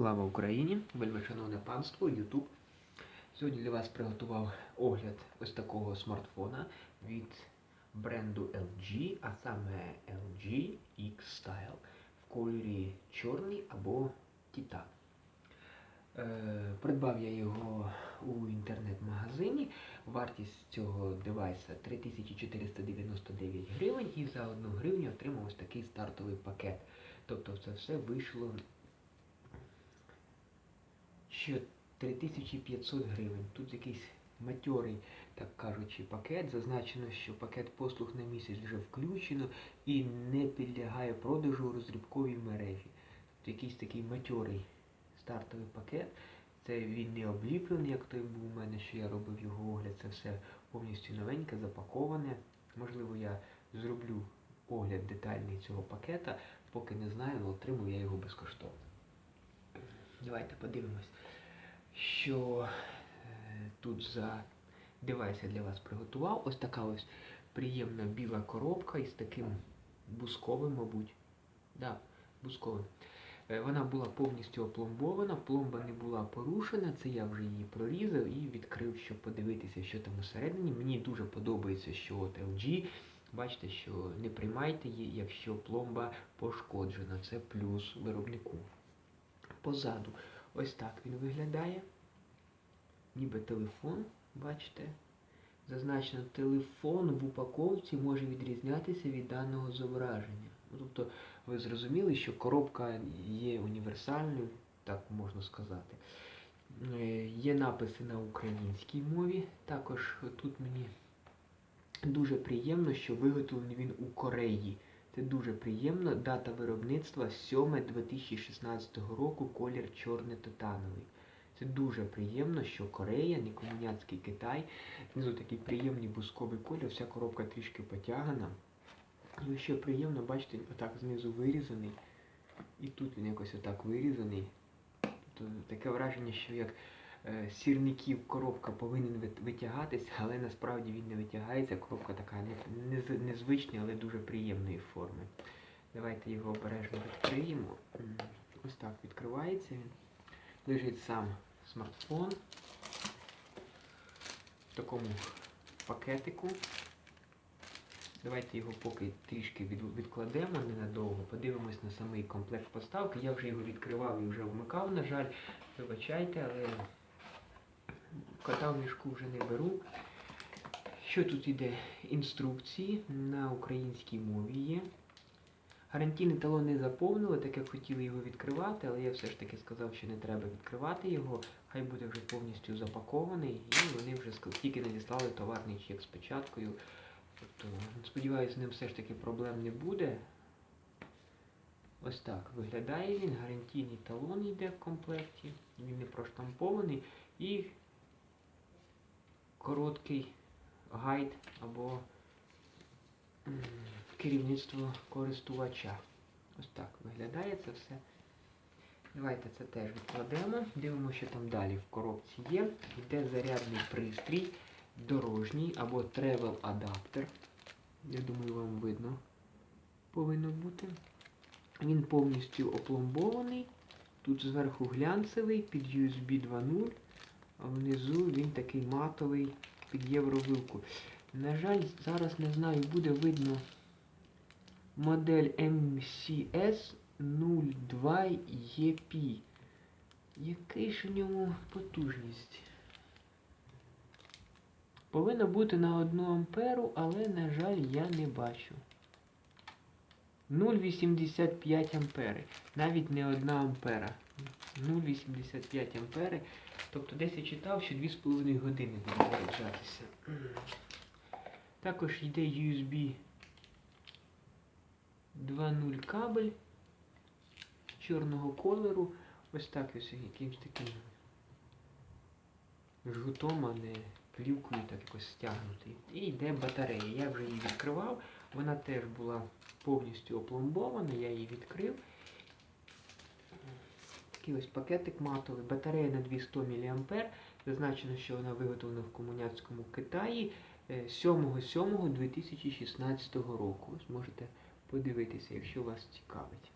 Слава Україні! Вельмишановне панство, Ютуб. Сьогодні для вас приготував огляд ось такого смартфона від бренду LG, а саме LG X-Style в кольорі чорний або титан. Е, Придбав я його у інтернет-магазині. Вартість цього девайса 3499 гривень і за 1 гривню отримав ось такий стартовий пакет. Тобто це все вийшло що 3500 гривень. Тут якийсь матьорий, так кажучи, пакет. Зазначено, що пакет послуг на місяць вже включено і не підлягає продажу у розрібковій мережі. Тут якийсь такий матьорий стартовий пакет. Це він не обліплений, як той був у мене, що я робив його огляд. Це все повністю новеньке, запаковане. Можливо, я зроблю огляд детальний цього пакета, поки не знаю, але отримую я його безкоштовно. Давайте подивимось, що е, тут за девайс я для вас приготував. Ось така ось приємна біла коробка із таким бусковим, мабуть. Да, бусковим. Е, Вона була повністю опломбована, пломба не була порушена, це я вже її прорізав і відкрив, щоб подивитися, що там усередині. Мені дуже подобається, що от LG, бачите, що не приймайте її, якщо пломба пошкоджена. Це плюс виробнику. Позаду ось так він виглядає. Ніби телефон, бачите? Зазначено, телефон в упаковці може відрізнятися від даного зображення. Ну, Тобто ви зрозуміли, що коробка є універсальною, так можна сказати. Е, Є написи на українській мові. Також тут мені дуже приємно, що виготовлений він у Кореї. Це дуже приємно. Дата виробництва 7 2016 року, колір чорний-титановий. Це дуже приємно, що Корея, не комуняцький Китай. Знизу такий приємний бусковий колір, вся коробка трішки потягана. І ще приємно, бачите, отак знизу вирізаний. І тут він якось отак вирізаний. Тобто таке враження, що як сірників коробка повинен вит- витягатися, але насправді він не витягається. Коробка така не- незвична, але дуже приємної форми. Давайте його обережно відкриємо. Ось так відкривається він. Лежить сам смартфон в такому пакетику. Давайте його поки трішки відкладемо ненадовго, подивимось на самий комплект поставки. Я вже його відкривав і вже вмикав, на жаль. Вибачайте, але кота в мішку вже не беру. Що тут іде? Інструкції на українській мові є. Гарантійний талон не заповнили, так як хотіли його відкривати, але я все ж таки сказав, що не треба відкривати його. Хай буде вже повністю запакований, і вони вже тільки надіслали товарний чек з печаткою. Тобто, сподіваюся, з ним все ж таки проблем не буде. Ось так виглядає він. Гарантійний талон йде в комплекті. Він не проштампований. І короткий гайд або керівництво користувача. Ось так виглядає це все. Давайте це теж відкладемо. Дивимося, що там далі в коробці є. Йде зарядний пристрій, дорожній або travel адаптер. Я думаю, вам видно повинно бути. Він повністю опломбований. Тут зверху глянцевий під USB 2.0, а внизу він такий матовий під євровилку. На жаль, зараз не знаю, буде видно модель MCS 02 EP. Який ж у ньому потужність? Повинна бути на 1 амперу, але, на жаль, я не бачу. 0,85 ампери. Навіть не 1 ампера. 0,85 ампери. Тобто десь я читав, що 2,5 години буде заряджатися. Також йде USB 2.0 кабель чорного кольору. Ось так ось якимось таким жгутом, а не плівкою так якось стягнутий. І йде батарея. Я вже її відкривав. Вона теж була повністю опломбована, я її відкрив. Такий ось пакетик матовий. Батарея на 200 мА. Зазначено, що вона виготовлена в комуняцькому Китаї е, 7.7.2016 року. Ось можете подивитися, якщо вас цікавить.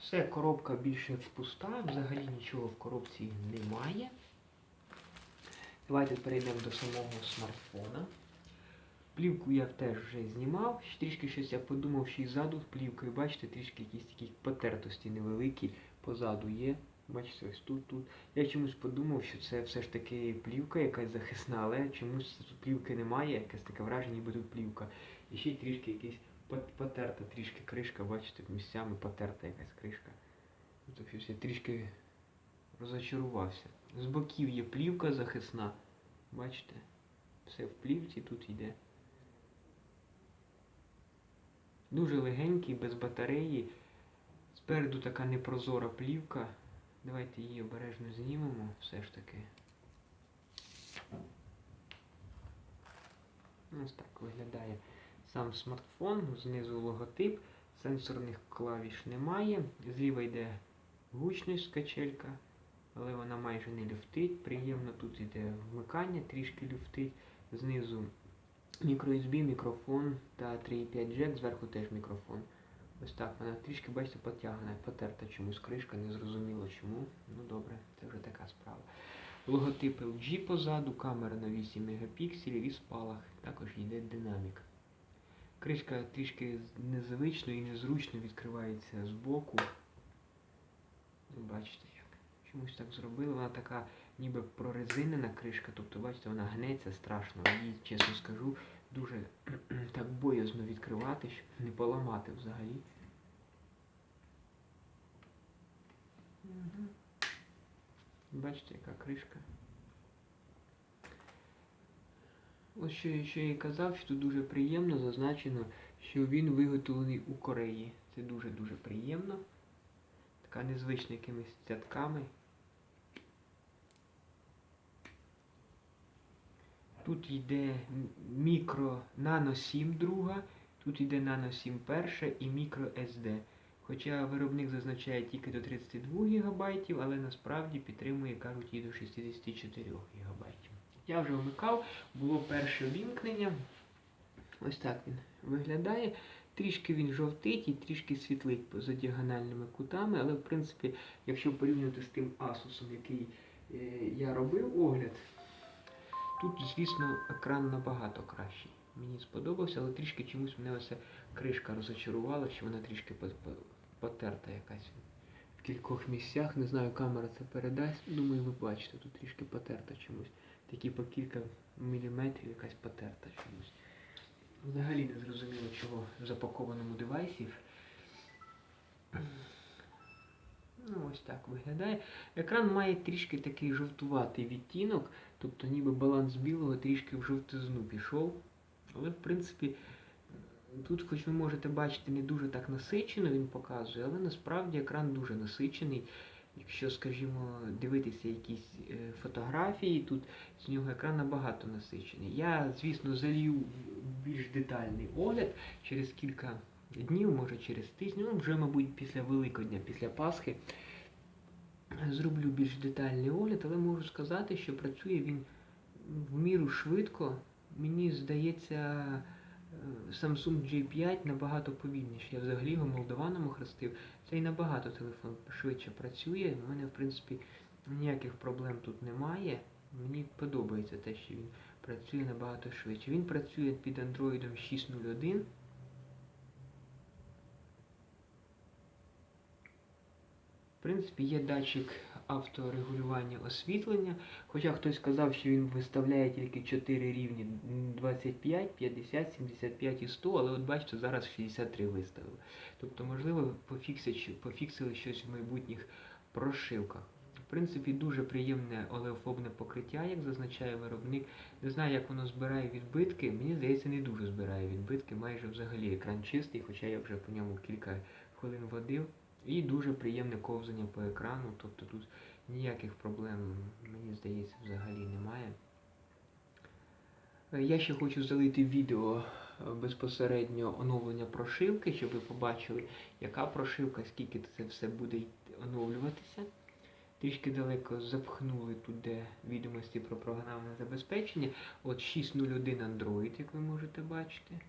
Все, коробка більше пуста, взагалі нічого в коробці немає. Давайте перейдемо до самого смартфона. Плівку я теж вже знімав. Трішки щось я подумав, що і ззаду плівкою, бачите, трішки якісь такі потертості невеликі позаду є. Бачите, ось тут, тут. Я чомусь подумав, що це все ж таки плівка якась захисна, але чомусь тут плівки немає, якесь таке враження, ніби тут плівка. І ще трішки якийсь потерта трішки кришка, бачите, місцями потерта якась кришка. Щось я трішки розочарувався. З боків є плівка захисна. Бачите? Все в плівці тут йде. Дуже легенький, без батареї. Спереду така непрозора плівка. Давайте її обережно знімемо все ж таки. Ось так виглядає сам смартфон, знизу логотип, сенсорних клавіш немає. Зліва йде гучність качелька, але вона майже не люфтить. Приємно тут йде вмикання, трішки люфтить. Знизу мікро-USB, мікрофон та 3.5 джек, зверху теж мікрофон. Ось так вона трішки, бачите, потягне, потерта чомусь кришка, не зрозуміло чому. Ну добре, це вже така справа. Логотип LG позаду, камера на 8 мегапікселів і спалах. Також йде динамік. Кришка трішки незвично і незручно відкривається з боку. Ну, Бачите як. Чомусь так зробили. Вона така ніби прорезинена кришка, тобто, бачите, вона гнеться страшно. Її, чесно скажу, дуже так боязно відкривати, щоб не поламати взагалі. Бачите, яка кришка. Ось що, я- що я і казав, що тут дуже приємно зазначено, що він виготовлений у Кореї. Це дуже-дуже приємно. Така незвична якимись цятками. Тут йде мікро Nano 7 друга, тут йде Nano 7 перша і мікро SD. Хоча виробник зазначає тільки до 32 ГБ, але насправді підтримує, кажуть, і до 64 ГБ. Я вже вмикав, було перше вімкнення. Ось так він виглядає. Трішки він жовтить і трішки світлить за діагональними кутами, але в принципі, якщо порівняти з тим Asus, який е, я робив огляд, тут, звісно, екран набагато кращий. Мені сподобався, але трішки чомусь мене ось кришка розочарувала, що вона трішки по- по- потерта якась в кількох місцях. Не знаю, камера це передасть. Думаю, ви бачите, тут трішки потерта чомусь. Такі по кілька міліметрів якась потерта чомусь. Взагалі не зрозуміло, чого в запакованому девайсі. Ну, ось так виглядає. Екран має трішки такий жовтуватий відтінок, тобто ніби баланс білого трішки в жовтизну пішов. Але в принципі тут, хоч ви можете бачити, не дуже так насичено він показує, але насправді екран дуже насичений. Якщо, скажімо, дивитися якісь е, фотографії, тут з нього екран набагато насичений. Я, звісно, залью більш детальний огляд через кілька днів, може через тиждень, ну вже, мабуть, після Великодня, після Пасхи. Зроблю більш детальний огляд, але можу сказати, що працює він в міру швидко. Мені здається, е, Samsung J5 набагато повільніше. Я взагалі його молдованом охрестив. Цей набагато телефон швидше працює. У мене, в принципі, ніяких проблем тут немає. Мені подобається те, що він працює набагато швидше. Він працює під Android 6.01. принципі, є датчик авторегулювання освітлення, хоча хтось сказав, що він виставляє тільки 4 рівні 25, 50, 75 і 100, але от бачите, зараз 63 виставили. Тобто, можливо, пофіксили щось в майбутніх прошивках. В принципі, дуже приємне олеофобне покриття, як зазначає виробник. Не знаю, як воно збирає відбитки. Мені здається, не дуже збирає відбитки. Майже взагалі екран чистий, хоча я вже по ньому кілька хвилин водив. І дуже приємне ковзання по екрану. Тобто тут ніяких проблем, мені здається, взагалі немає. Е, Я ще хочу залити відео е, безпосередньо оновлення прошивки, щоб ви побачили, яка прошивка, скільки це все буде оновлюватися. Трішки далеко запхнули тут, де відомості про програмне забезпечення. От 6.01 Android, як ви можете бачити.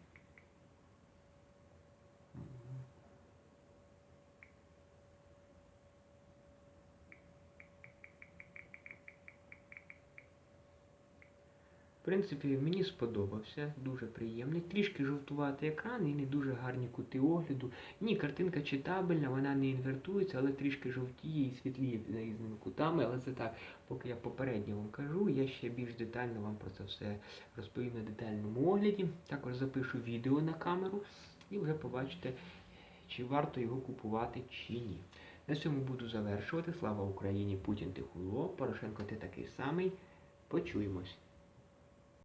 Принципі, мені сподобався, дуже приємний. Трішки жовтуватий екран і не дуже гарні кути огляду. Ні, картинка читабельна, вона не інвертується, але трішки жовтіє і світліє за різними кутами. Але це так, поки я попередньо вам кажу, я ще більш детально вам про це все розповім на детальному огляді. Також запишу відео на камеру і вже побачите, чи варто його купувати чи ні. На цьому буду завершувати. Слава Україні! Путін ти хуйло, Порошенко ти такий самий. Почуємось.